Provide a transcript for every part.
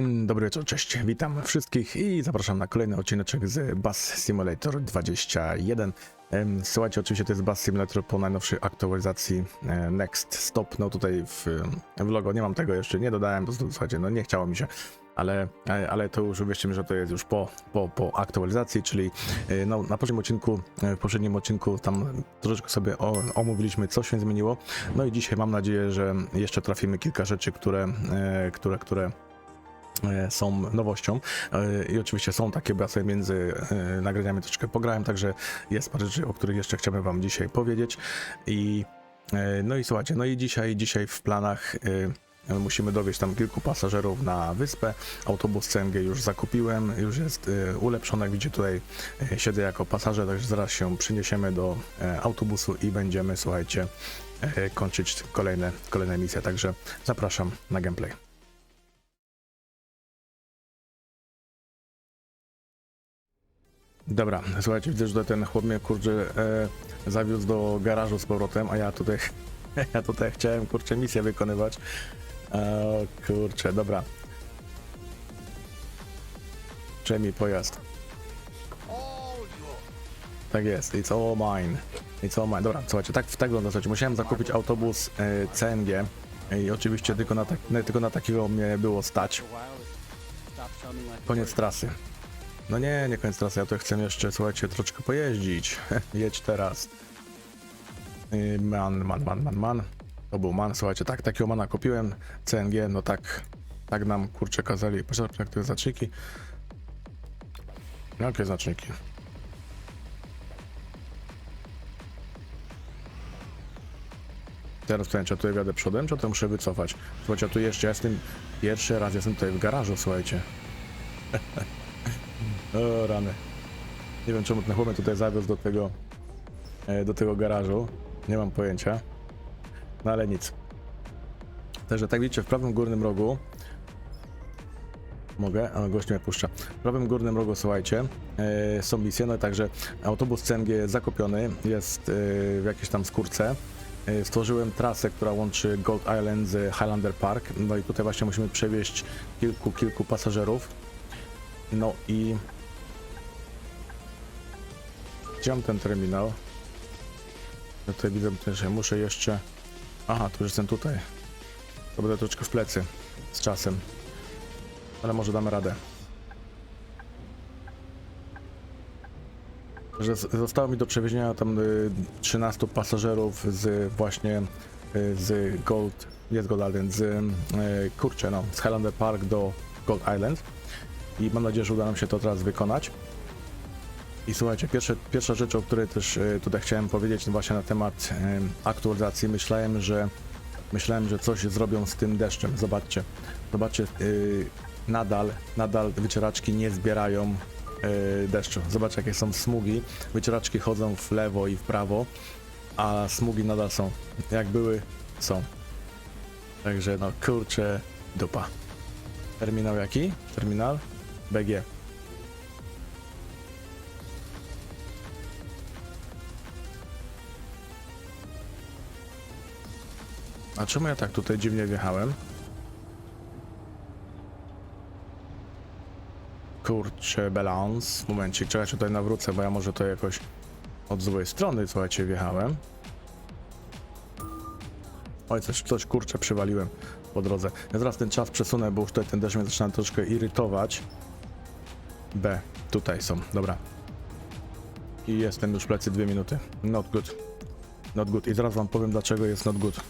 Dzień dobry wieczór, cześć, witam wszystkich i zapraszam na kolejny odcineczek z Bus Simulator 21. Em, Słuchajcie, oczywiście to jest Bus Simulator po najnowszej aktualizacji e, Next Stop. No tutaj w, w logo nie mam tego jeszcze, nie dodałem, po prostu słuchajcie, no nie chciało mi się. Ale, e, ale to już uwierzcie mi, że to jest już po, po, po aktualizacji, czyli e, no, na poprzednim odcinku, w poprzednim odcinku tam troszeczkę sobie o, omówiliśmy, co się zmieniło. No i dzisiaj mam nadzieję, że jeszcze trafimy kilka rzeczy, które, które, które są nowością E, i oczywiście są takie, bo między e, nagraniami. Troszeczkę pograłem, także jest parę rzeczy, o których jeszcze chciałbym wam dzisiaj powiedzieć. I e, no i słuchajcie, no i dzisiaj, dzisiaj w planach e, musimy dowieźć tam kilku pasażerów na wyspę, autobus CMG już zakupiłem, już jest e, ulepszony, jak widzicie tutaj e, siedzę jako pasażer, także zaraz się przyniesiemy do e, autobusu i będziemy, słuchajcie, e, kończyć kolejne, kolejne misje, także zapraszam na gameplay. Dobra, słuchajcie, widzę, że ten chłop mnie kurczę e, zawiózł do garażu z powrotem, a ja tutaj, ja tutaj chciałem kurczę misję wykonywać. E, kurczę, dobra. Przejmij pojazd. Tak jest, it's all mine. It's all mine. Dobra, słuchajcie, tak, tak wygląda, słuchajcie, musiałem zakupić autobus e, CNG i oczywiście tylko na, tak, nie, tylko na takiego mnie było stać. Koniec trasy. No nie, nie koniec trasy, ja to chcę jeszcze, słuchajcie, troszeczkę pojeździć. Jedź teraz. Yy, Man, man, man, man, man. To był man, słuchajcie, tak, takiego mana kupiłem. CNG, no tak, tak nam, kurczę, kazali. To jest znaczniki? Jakie znaczniki? Teraz pytanie, czy ja tutaj jadę przodem, czy to muszę wycofać? Słuchajcie, ja tu jeszcze jestem, pierwszy raz jestem tutaj w garażu, słuchajcie. O rany. Nie wiem czemu ten chłopak tutaj zawiózł do tego e, do tego garażu. Nie mam pojęcia. No ale nic. Także tak widzicie, w prawym górnym rogu Mogę, ale gość mnie puszcza. W prawym górnym rogu, słuchajcie, e, są misje, no także autobus CNG jest zakupiony, jest e, w jakiejś tam skórce. E, stworzyłem trasę, która łączy Gold Island z Highlander Park, no i tutaj właśnie musimy przewieźć kilku, kilku pasażerów. No i gdzie mam ten terminal? Ja tutaj widzę że muszę jeszcze... Aha, tu już jestem tutaj. To będę troszeczkę w plecy z czasem. Ale może damy radę. Że zostało mi do przewiezienia tam y, 13 pasażerów z właśnie y, z Gold, z Gold Island, z y, kurczę no, z Highlander Park do Gold Island i mam nadzieję, że uda nam się to teraz wykonać. I słuchajcie, pierwsze, pierwsza rzecz, o której też e, tutaj chciałem powiedzieć, no właśnie na temat e, aktualizacji. Myślałem, że myślałem, że coś zrobią z tym deszczem. Zobaczcie, zobaczcie, e, nadal, nadal wycieraczki nie zbierają deszczu. Zobaczcie, jakie są smugi. Wycieraczki chodzą w lewo i w prawo, a smugi nadal są. Jak były, są. Także no kurczę, dupa. Terminal jaki? Terminal? BG. A czemu ja tak tutaj dziwnie wjechałem? Kurczę, balans. Momencik, czekajcie, tutaj nawrócę, bo ja może to jakoś od złej strony, słuchajcie, wjechałem. Oj, coś, coś kurczę przywaliłem po drodze. Ja zaraz ten czas przesunę, bo już tutaj ten deszcz mnie zaczyna troszkę irytować. B, tutaj są, dobra. I jestem już w plecy dwie minuty. Not good. Not good. I zaraz wam powiem, dlaczego jest not good.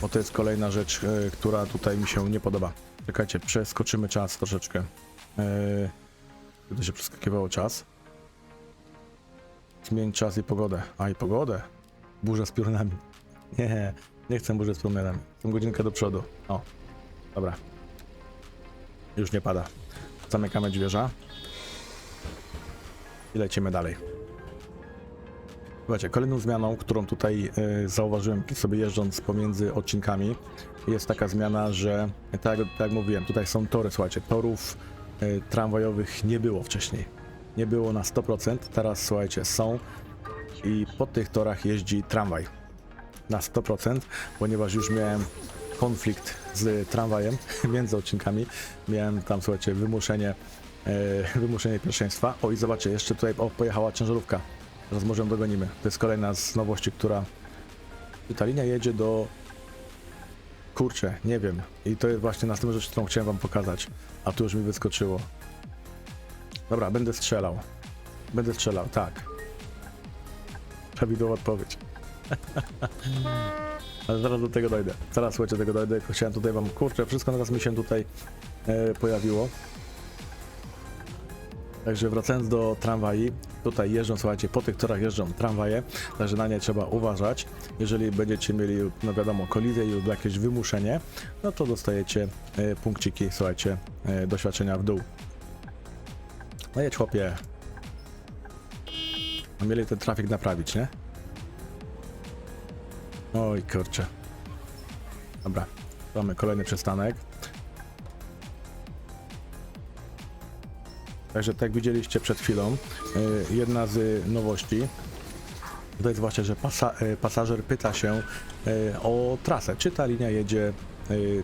Bo to jest kolejna rzecz, e, która tutaj mi się nie podoba. Czekajcie, przeskoczymy czas troszeczkę. Kiedy się przeskakiwało czas. Zmień czas i pogodę. A i pogodę. Burza z piorunami. Nie, nie chcę burzy z piorunami. Chcę godzinkę do przodu. O, dobra. Już nie pada. Zamykamy drzwierza. I lecimy dalej. Słuchajcie, kolejną zmianą, którą tutaj e, zauważyłem sobie jeżdżąc pomiędzy odcinkami, jest taka zmiana, że tak, tak jak mówiłem, tutaj są tory, słuchajcie, torów e, tramwajowych nie było wcześniej. Nie było na 100%, teraz słuchajcie, są i po tych torach jeździ tramwaj na 100%, ponieważ już miałem konflikt z tramwajem między odcinkami. Miałem tam, słuchajcie, wymuszenie, e, wymuszenie pierwszeństwa. O i zobaczcie, jeszcze tutaj o, pojechała ciężarówka. Teraz może ją dogonimy. To jest kolejna z nowości, która... Ta linia jedzie do... Kurczę, nie wiem. I to jest właśnie następna rzecz, którą chciałem wam pokazać. A tu już mi wyskoczyło. Dobra, będę strzelał. Będę strzelał, tak. Prawidłowa odpowiedź. Ale zaraz do tego dojdę. Zaraz słuchajcie, do tego dojdę. Chciałem tutaj wam, kurczę, wszystko naraz mi się tutaj e, pojawiło. Także wracając do tramwaj, tutaj jeżdżą, słuchajcie, po tych torach jeżdżą tramwaje, także na nie trzeba uważać. Jeżeli będziecie mieli, no wiadomo, kolizję lub jakieś wymuszenie, no to dostajecie e, punkciki, słuchajcie, e, doświadczenia w dół. No jedź chłopie. No mieli ten trafik naprawić, nie? Oj, kurczę. Dobra, mamy kolejny przystanek. Także tak jak widzieliście przed chwilą, y, jedna z nowości to jest właśnie, że pasa, y, pasażer pyta się y, o trasę, czy ta linia jedzie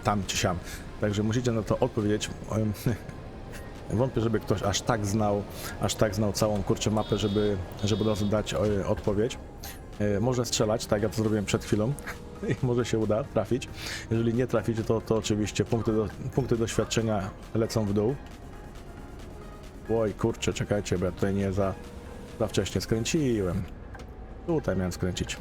tam czy siam. Także musicie na to odpowiedzieć. Wątpię, żeby ktoś aż tak znał, aż tak znał całą kurczę mapę, żeby, żeby od razu dać odpowiedź. Może strzelać, tak jak to zrobiłem przed chwilą. I może się uda trafić. Jeżeli nie traficie, to, to oczywiście punkty, do, punkty doświadczenia lecą w dół. Oj, kurczę, czekajcie, bo ja tutaj nie za, za wcześnie skręciłem. Tutaj miałem skręcić.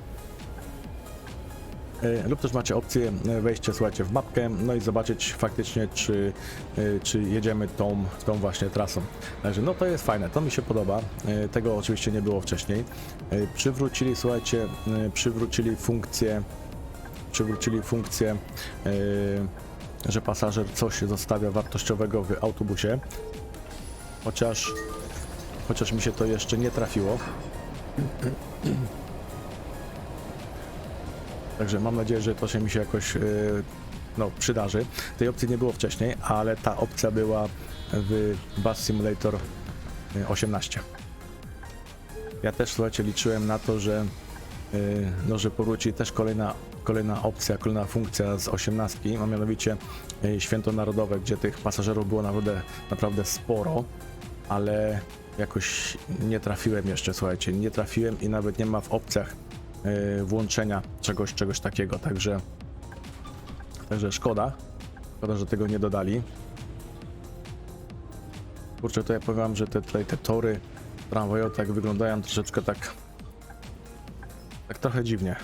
E, Lub też macie opcję e, wejścia, słuchajcie, w mapkę, no i zobaczyć faktycznie, czy, e, czy jedziemy tą, tą właśnie trasą. Także no to jest fajne, to mi się podoba. Tego oczywiście nie było wcześniej. Przywrócili, słuchajcie, przywrócili funkcję, przywrócili funkcję, że pasażer coś zostawia wartościowego w autobusie. Chociaż, chociaż mi się to jeszcze nie trafiło. Także mam nadzieję, że to się mi się jakoś yy, no, przydarzy. Tej opcji nie było wcześniej, ale ta opcja była w Bus Simulator y, 18. Ja też, słuchajcie, liczyłem na to, że, yy, no, że powróci też kolejna, kolejna opcja, kolejna funkcja z 18, a mianowicie Święto Narodowe, gdzie tych pasażerów było naprawdę, naprawdę sporo, ale jakoś nie trafiłem jeszcze, słuchajcie, nie trafiłem i nawet nie ma w opcjach yy, włączenia czegoś, czegoś takiego, także także szkoda, szkoda, że tego nie dodali. Kurczę, to ja powiem, że te, tutaj te tory tramwajowe tak wyglądają troszeczkę tak tak trochę dziwnie.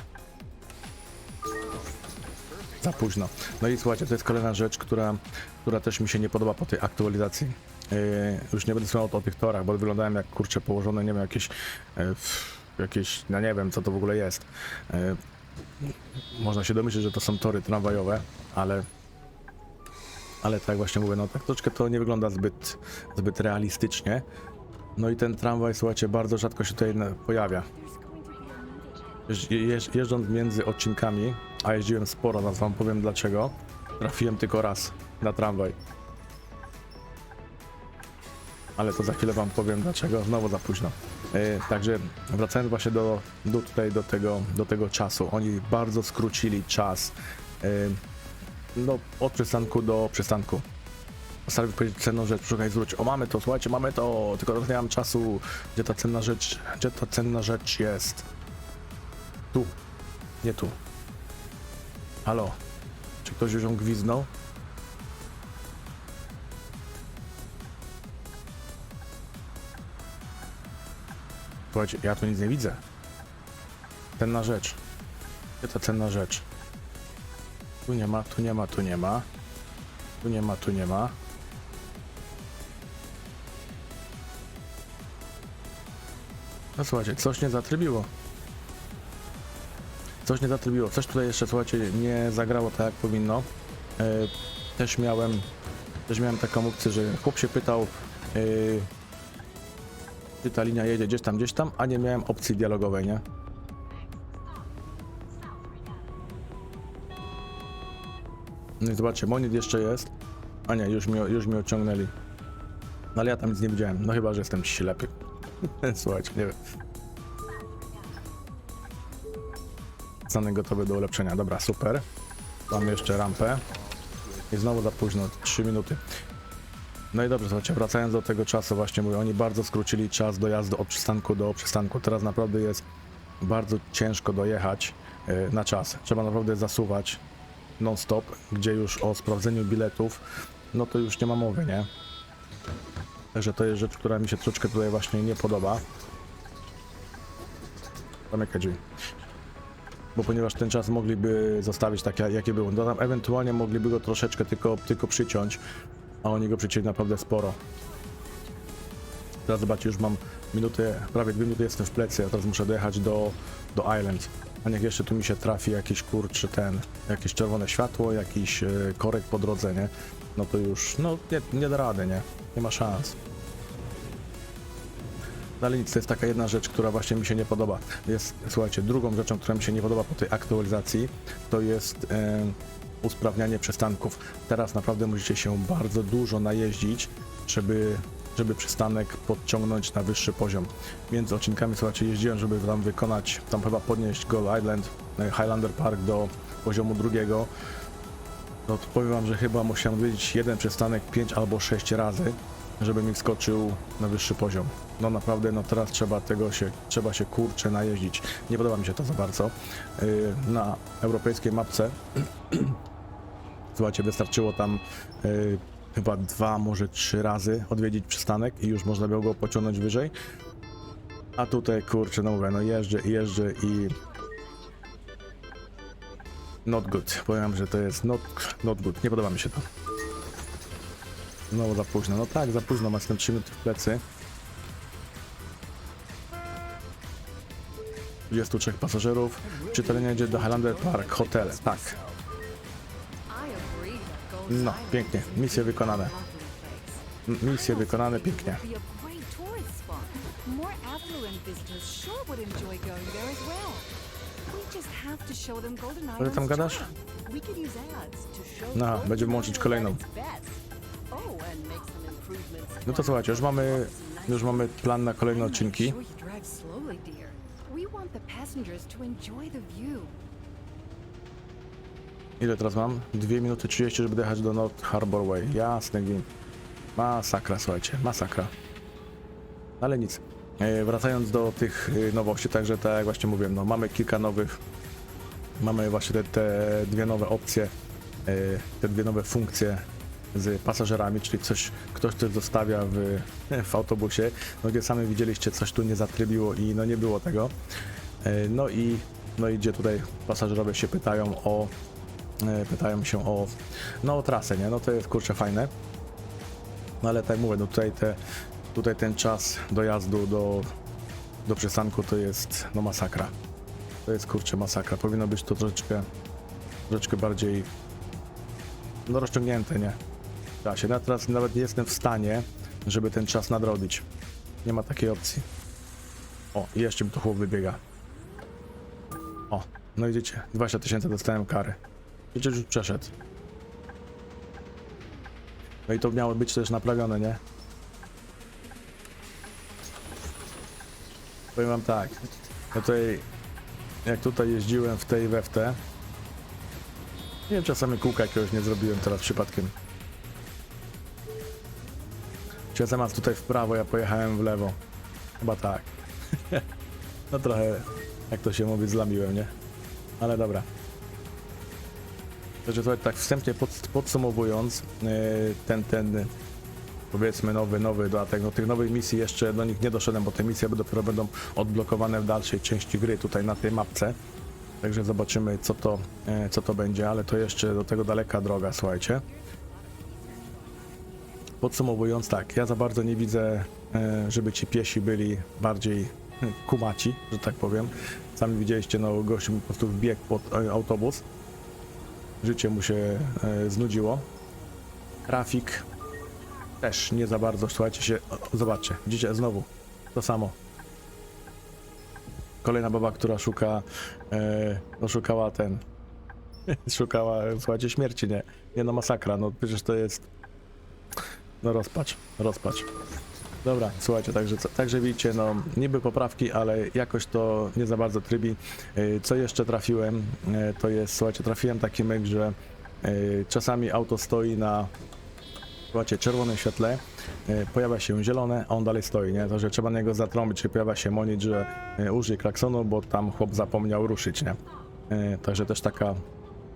Za późno. No i słuchajcie, to jest kolejna rzecz, która, która też mi się nie podoba po tej aktualizacji. Yy, już nie będę wspominał o tych torach, bo wyglądają jak kurcze położone, nie wiem, jakieś, yy, jakieś, no nie wiem co to w ogóle jest. Yy, można się domyślić, że to są tory tramwajowe, ale ale tak właśnie mówię, no tak troszeczkę to nie wygląda zbyt, zbyt realistycznie. No i ten tramwaj, słuchajcie, bardzo rzadko się tutaj pojawia. Jeż, jeż, jeżdżąc między odcinkami, a jeździłem sporo, teraz wam powiem dlaczego, trafiłem tylko raz na tramwaj. Ale to za chwilę wam powiem dlaczego, znowu za późno. E, także wracając właśnie do, do tutaj do tego, do tego czasu, oni bardzo skrócili czas e, no, od przystanku do przystanku. Postanowił powiedzieć cenną rzecz, szukaj zwróć. O, mamy to, słuchajcie, mamy to, tylko teraz nie mam czasu. Gdzie ta cenna rzecz, gdzie ta cenna rzecz jest? Tu, nie tu. Halo, czy ktoś już ją gwizdnął? Słuchajcie, ja tu nic nie widzę. Cenna rzecz. Gdzie ta cenna rzecz? Tu nie ma, tu nie ma, tu nie ma. Tu nie ma, tu nie ma. No słuchajcie, coś nie zatrybiło. Coś nie zatrybiło. Coś tutaj jeszcze, słuchajcie, nie zagrało tak jak powinno. E, też miałem też miałem taką opcję, że chłop się pytał e, czy ta linia jedzie gdzieś tam, gdzieś tam, a nie miałem opcji dialogowej, nie? No i zobaczcie, monit jeszcze jest. A nie, już mi, już mi ociągnęli. No ale ja tam nic nie widziałem. No chyba, że jestem ślepy. Słuchajcie, nie wiem. Stany gotowy do ulepszenia. Dobra, super. Mamy jeszcze rampę. I znowu za późno, 3 minuty. No i dobrze, słuchajcie, wracając do tego czasu, właśnie mówię, oni bardzo skrócili czas dojazdu od przystanku do przystanku. Teraz naprawdę jest bardzo ciężko dojechać e, na czas. Trzeba naprawdę zasuwać non-stop, gdzie już o sprawdzeniu biletów, no to już nie ma mowy, nie? Także to jest rzecz, która mi się troszeczkę tutaj właśnie nie podoba. Zamykaj drzwi. Bo ponieważ ten czas mogliby zostawić tak, jak- jaki był. No tam ewentualnie mogliby go troszeczkę tylko, tylko przyciąć, a oni go przycięli naprawdę sporo. Teraz zobaczcie, już mam minutę, prawie dwie minuty jestem w plecy, a teraz muszę dojechać do, do Island. A niech jeszcze tu mi się trafi jakiś kurczy ten, jakieś czerwone światło, jakiś e, korek po drodze, nie? No to już, no nie, nie da rady, nie? Nie ma szans. No ale nic, to jest taka jedna rzecz, która właśnie mi się nie podoba. Jest, słuchajcie, drugą rzeczą, która mi się nie podoba po tej aktualizacji, to jest e, usprawnianie przystanków. Teraz naprawdę musicie się bardzo dużo najeździć, żeby, żeby przystanek podciągnąć na wyższy poziom. Między odcinkami, słuchajcie, jeździłem, żeby tam wykonać, tam chyba podnieść Gold Island, e, Highlander Park do poziomu drugiego. No to powiem wam, że chyba musiałem odwiedzić jeden przystanek 5 albo 6 razy, żeby mi wskoczył na wyższy poziom. No naprawdę, no teraz trzeba tego się, trzeba się kurczę najeździć. Nie podoba mi się to za bardzo. Yy, Na europejskiej mapce, słuchajcie, wystarczyło tam yy, chyba dwa, może trzy razy odwiedzić przystanek i już można było go pociągnąć wyżej. A tutaj, kurczę, no mówię, no jeżdżę, i jeżdżę i Not good. Powiem, że to jest not, not good. Nie podoba mi się to. Znowu za późno. No tak, za późno. Masz ten 3 minuty w plecy. 23 pasażerów. Czy terenie jedzie do Highlander Park Hotel? Tak. No, pięknie. Misje wykonane. M- Misje wykonane pięknie. More affluent visitors sure would enjoy going there as well. We just have to show them Golden Ale tam gadasz? No, będziemy łączyć kolejną. Oh. No to słuchajcie, już mamy, już mamy plan na kolejne odcinki. Sure you drive slowly, dear. We want the passengers to enjoy the view. Ile teraz mam? 2 minuty 30, żeby dojechać do North Harbor Way. Jasny gwint. Masakra, słuchajcie, masakra. Ale nic. E, wracając do tych e, nowości, także tak jak właśnie mówiłem, no mamy kilka nowych, mamy właśnie te, te dwie nowe opcje, e, te dwie nowe funkcje z pasażerami, czyli coś, ktoś coś zostawia w, w autobusie, no gdzie sami widzieliście, coś tu nie zatrybiło i no nie było tego. E, no i no i gdzie tutaj pasażerowie się pytają o pytają się o, no, trasę, nie? No to jest kurczę fajne. No ale tak mówię, no tutaj, te, tutaj ten czas dojazdu do, do przystanku to jest no masakra. To jest kurczę masakra. Powinno być to troszeczkę, troszeczkę bardziej no rozciągnięte, nie? Da się. Ja teraz nawet nie jestem w stanie, żeby ten czas nadrobić. Nie ma takiej opcji. O, jeszcze mi to chłop wybiega. O, no idziecie. 20 tysięcy dostałem kary. Przecież już przeszedł. No i to miało być też naprawione, nie? Powiem wam tak. Ja tutaj, jak tutaj jeździłem w tej we w te, nie wiem, czasami kółka jakiegoś nie zrobiłem teraz przypadkiem. Czy zamiast tutaj w prawo, ja pojechałem w lewo. Chyba tak. no trochę, jak to się mówi, zlamiłem, nie? Ale dobra. Także słuchaj, tak wstępnie pod, podsumowując, yy, ten, ten powiedzmy nowy, nowy dodatek, no tych nowych misji jeszcze do nich nie doszedłem, bo te misje dopiero będą odblokowane w dalszej części gry tutaj na tej mapce. Także zobaczymy co to, e, co to będzie, ale to jeszcze do tego daleka droga, słuchajcie. Podsumowując tak, ja za bardzo nie widzę, e, żeby ci piesi byli bardziej e, kumaci, że tak powiem. Sami widzieliście, no mi po prostu wbiegł pod e, autobus. Życie mu się e, znudziło. Trafik też nie za bardzo, słuchajcie się, zobaczcie, widzicie, znowu to samo. Kolejna baba, która szuka, e, szukała ten, szukała, słuchajcie, śmierci, nie, nie no masakra, no przecież to jest, no rozpacz, rozpacz. Dobra, słuchajcie, także, także widzicie, no niby poprawki, ale jakoś to nie za bardzo trybi. Yy, Co jeszcze trafiłem, yy, to jest, słuchajcie, trafiłem taki myk, że yy, czasami auto stoi na, słuchajcie, czerwonym świetle, pojawia się zielone, a on dalej stoi, nie? To, że trzeba na niego zatrąbić, czy pojawia się monit, że użyj klaksonu, bo tam chłop zapomniał ruszyć, nie? Także też taka,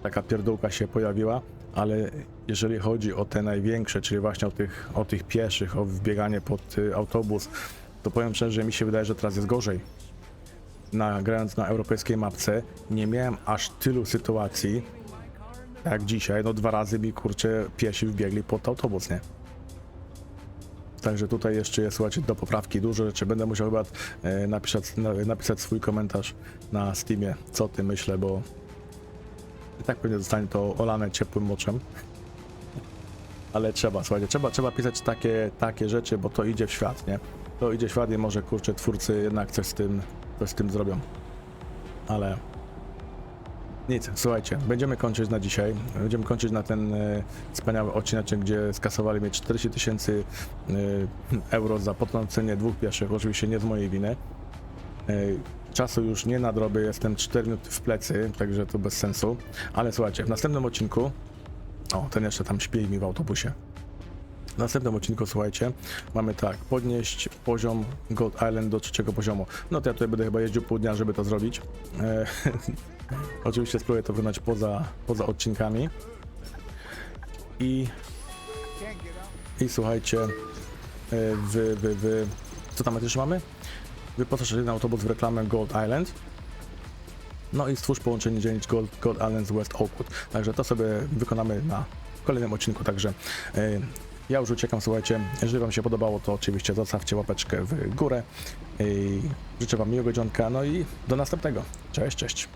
taka pierdółka się pojawiła, ale jeżeli chodzi o te największe, czyli właśnie o tych, o tych pieszych, o wbieganie pod y, autobus, to powiem szczerze, że mi się wydaje, że teraz jest gorzej. Na, grając na europejskiej mapce nie miałem aż tylu sytuacji jak dzisiaj, no dwa razy mi kurczę piesi wbiegli pod autobus, nie? Także tutaj jeszcze jest, słuchajcie, do poprawki dużo rzeczy. Będę musiał chyba e, napisać, na, napisać swój komentarz na Steamie, co ty myślę, bo i tak pewnie zostanie to olane ciepłym moczem. Ale trzeba, słuchajcie, trzeba, trzeba pisać takie, takie rzeczy, bo to idzie w świat, nie? To idzie w świat i może, kurczę, twórcy jednak coś z tym, coś z tym zrobią. Ale nic, słuchajcie, będziemy kończyć na dzisiaj. Będziemy kończyć na ten e, wspaniały odcinek, gdzie skasowali mnie 40 tysięcy e, euro za potrącenie dwóch pieszych, oczywiście nie z mojej winy. E, Czasu już nie nadrobię, jestem 4 minuty w plecy, także to bez sensu. Ale słuchajcie, w następnym odcinku. O, ten jeszcze tam śpi mi w autobusie. W następnym odcinku, słuchajcie, mamy tak, podnieść poziom Gold Island do trzeciego poziomu. No to ja tutaj będę chyba jeździł pół dnia, żeby to zrobić. E, oczywiście spróbuję to wykonać poza, poza odcinkami. I, i słuchajcie, e, wy, wy, wy, co tam jeszcze mamy? Wyposaż jeden autobus w reklamę Gold Island. No i stwórz połączenie dzielnic Gold, Gold Island z West Oakwood. Także to sobie wykonamy na kolejnym odcinku. Także e, ja już uciekam, słuchajcie. Jeżeli Wam się podobało, to oczywiście zostawcie łapeczkę w górę. I życzę Wam miłego dzionka. No i do następnego. Cześć, cześć.